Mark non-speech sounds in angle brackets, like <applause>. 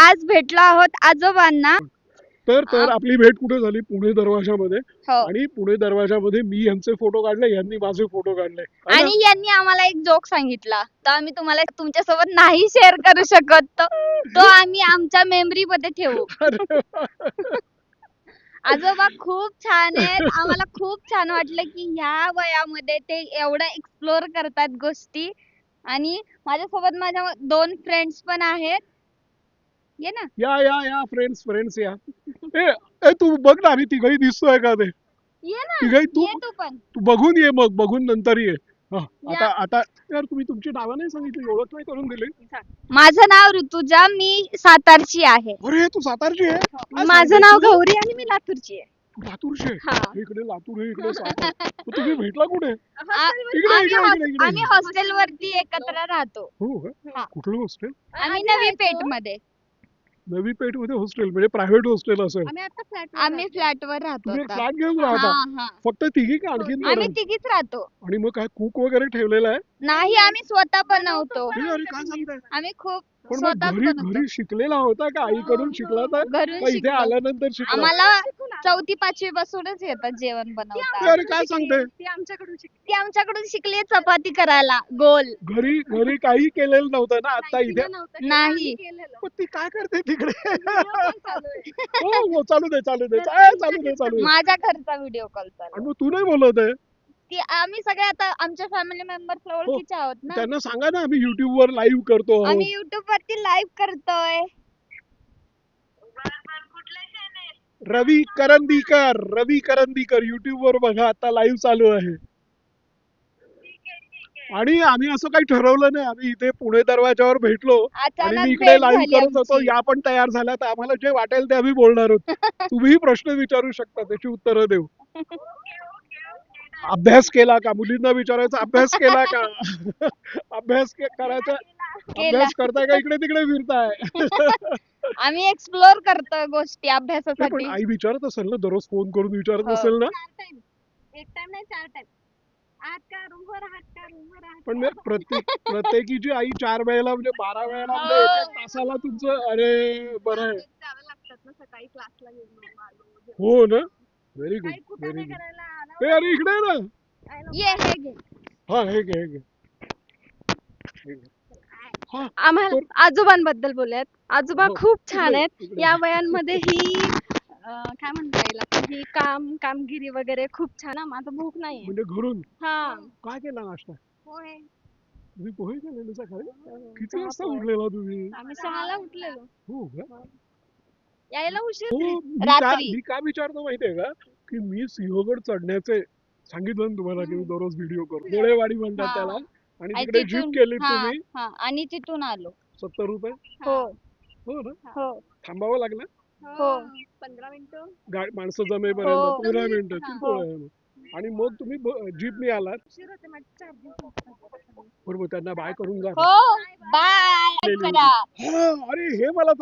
आज भेटलो आहोत आजोबांना. तर तर आपली भेट कुठे झाली? पुणे दरवाजामध्ये. हो. आणि पुणे दरवाजामध्ये मी यांचे फोटो काढले यांनी माझे फोटो काढले. है ना? आणि यांनी आम्हाला एक जोक सांगितला. तर आम्ही तुम्हाला तुमच्यासोबत नाही शेअर करू शकत. तो तो आम्ही आमच्या मेमरी मध्ये ठेवू. <laughs> अरे वा. आजोबा खूप छान आहेत. आम्हाला खूप छान वाटलं की ह्या वयामध्ये ते एवढं एक्सप्लोर करतात गोष्टी. आणि माझ्यासोबत माझ्या दोन फ्रेंड्स पण आहेत. ये ना। या या या फ्रेंड्स फ्रेंड्स या. ए ए, तू बघ ना आम्ही तिघही दिसतोय का ते? ये ना तिघही तू ये तू पण. तू बघून ये मग बघून नंतर ये. हा, आता. आता यार तुम्ही तुमची नावं नाही सांगितली ओळख नाही करून दिली. माझं नाव ऋतुजा मी सातारची आहे. अरे तू सातारची आहे? काय माझं नाव? गौरी आणि मी लातूरची आहे. तू लातूरची आहे? हा. हे इकडे लातूर आहे इकडे सातार. मग तुम्ही भेटला कुठे? आ- इकडे, आम्ही इकडे, हॉस- इकडे, इकडे. आम्ही हॉस्टेल वरती एकत्र राहतो. हो हा. कुठलं हॉस्टेल? आम्ही नवी पेठमध्ये नवी पेठमध्ये हॉस्टेल म्हणजे प्रायव्हेट हॉस्टेल असेल. आम्ही आता फ्लॅट आम्ही वर राहतो तुम्ही आता. फ्लॅट घेऊन हा, राहता. हा. फक्त तिघी का आणखीन आम्ही? तिघीच राहतो. आणि मग काय कुक वगैरे ठेवलेलं आहे? नाही आम्ही स्वतः बनवतो. हे अरे काय सांगताय? आम्ही खूप पण मग घरी बनवतो. घरी शिकलेला होता का? आईकडून शिकला तर घरून का इथे शिकलो. आल्यानंतर शिकला? आम्हाला चौथी पाचवी पासूनच येतात जेवण हे बनवता अरे काय सांगते? ती आमच्याकडून शिकली. ती आमच्याकडून शिकली चपाती करायला गोल. घरी घरी काही केलेलं नव्हतं ना आता इथे नाही. ती काय करते तिकडे? <laughs> हो हो चालू दे चालू दे. चा- चालू दे चालू दे. माझ्या घरचा व्हिडिओ कॉल चालू आणि मग तू नाही बोलत आहे? ती आम्ही सगळे आता आमच्या फॅमिली मेंबर्स ओळखीचे आहोत ना. त्यांना सांगा ना आम्ही युट्यूब वर लाईव्ह करतो आहोत. आम्ही युट्यूब वरती लाईव्ह करतोय. रवी करंदीकर रवी करंदीकर युट्यूब वर बघा आता लाईव्ह चालू आहे. आणि आम्ही असं काही ठरवलं नाही आम्ही इथे पुणे दरवाजावर भेटलो आणि मी इकडे लाईव्ह करत होतो. या पण तयार झाल्या तर आम्हाला जे वाटेल ते आम्ही बोलणार आहोत. <laughs> तुम्ही प्रश्न विचारू शकता त्याची उत्तरं देऊ. अभ्यास केला का? मुलींना विचारायचा अभ्यास केला का? <laughs> अभ्यास करायचा. अभ्यास करताय का इकडे तिकडे फिरताय? <laughs> आम्ही एक्सप्लोर करतोय गोष्टी नाही, अभ्यासासाठी आई विचारत असेल ना दररोज फोन करून विचारत हो. असेल ना? एक टाइम नाही चार टाइम आठ का रूमवर आठ का रूमवर आठ पण मग प्रत्येक प्रत्येकीची आई चार वेळेला म्हणजे बारा वेळेला म्हणजे हो. एका तासाला तुमचं अरे बरं आहे. जावं लागतात ना सकाळी क्लासला घेऊन आलो हो ना? व्हेरी गुड व्हेरी गुड करायला ए अरे इकडे ये ना. ये हे घे. हा हे घे हे घे. हे घे. हा. आम्हाला आजोबांबद्दल बोलूयात. आजोबा हो, खूप छान आहेत. या वयांमध्ये ही अं, काय म्हणता येईल आपण ही काम कामगिरी वगैरे खूप छान हा, माझं भूक नाहीये. म्हणजे घरून? हा. काय केला नाश्ता? होय तुम्ही पोहे केलेले सकाळी किती सहा वाजता. उठलेला तुम्ही? आम्ही सहाला उठलेलो. हो का? यायला उशीर हो. मी का रात्री. मी का विचारतो माहितीये का? की मी सिंहगड चढण्याचे सांगितलं ना तुम्हाला की मी दररोज व्हिडिओ करतो. गोळेवाडी म्हणतात हा. त्याला. आणि तिकडे जीप तिथून- केली हा, तुम्ही? हा. आणि तिथून आलो. सत्तर रुपये? हो. हो ना? हो. थांबावं लागलं? हो. पंधरा मिनिटं? गाडी माणसं जमेपर्यंत. हो. पंधरा मिनिटं. किरकोळ आहे मग. आणि मग तुम्ही जीपनी आलात उशीर होते माझं charging बरोबर त्यांना बाय करून जा. हो. बाय. गेली करा. हा, अरे हे मला